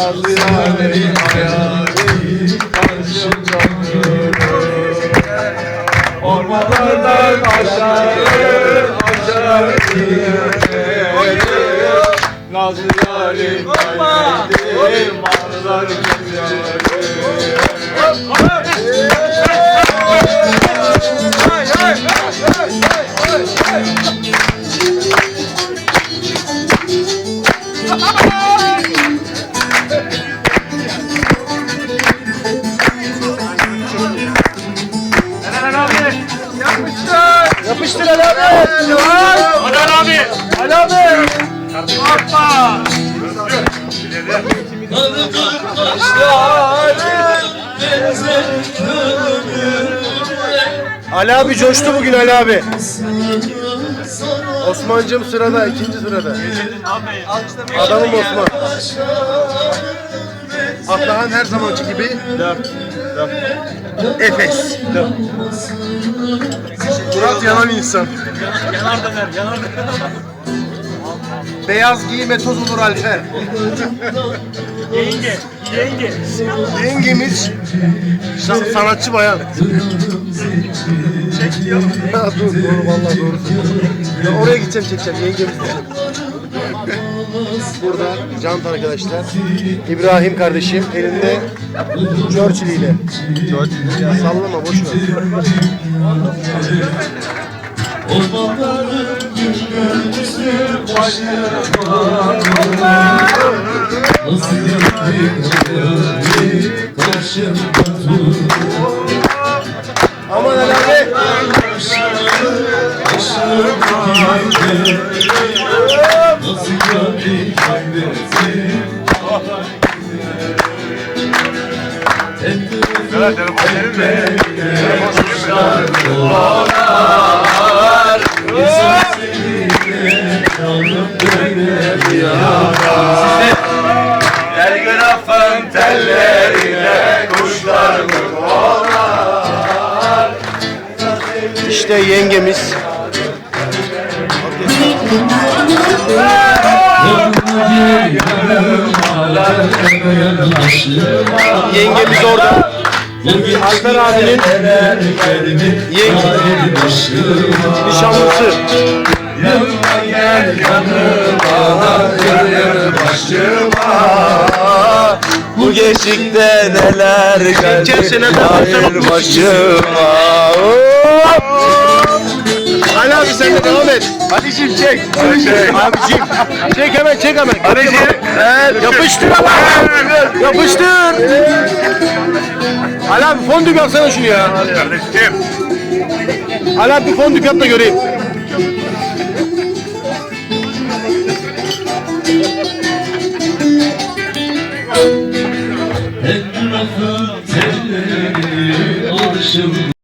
Nazlı yarim hayali durur Ormanlardan aşağı aşağı yarim hayali manzar Yapıştır Ali abi. Adnan abi. Ali abi. Atma. Ali abi coştu bugün Ali abi. Osman'cım sırada, ikinci sırada. Adamım Osman. Atahan her zamanki gibi. Efes. Murat yanan insan. Yanar döner. Yanar döner. Beyaz giyime toz olur Alper. Yenge. Yenge. Yengemiz sa- sanatçı bayan. Çek diyor. Ha, dur doğru vallahi doğru. Ya oraya gideceğim çekeceğim yengemiz. Burada Can arkadaşlar. İbrahim kardeşim elinde Churchill ile. Churchill ya sallama boş ver. Nasıl karşımda durur Aman. Nasıl senin mi? Telefon mi? İşte yengemiz. Yengemiz orada. Alper abinin yenge, nişanlısı. Yanıma gel yanıma Yanır başıma Bu geçikte neler geldi? Hayır başıma Ali abi sen de devam et. Ali'cim çek. Çek. Abicim. Çek hemen çek hemen. Ali'cim. Evet. Yapıştır ama. Yapıştır. Ali abi fondüp yapsana şunu ya. Kardeşim. Ali abi bir fondüp yap da göreyim.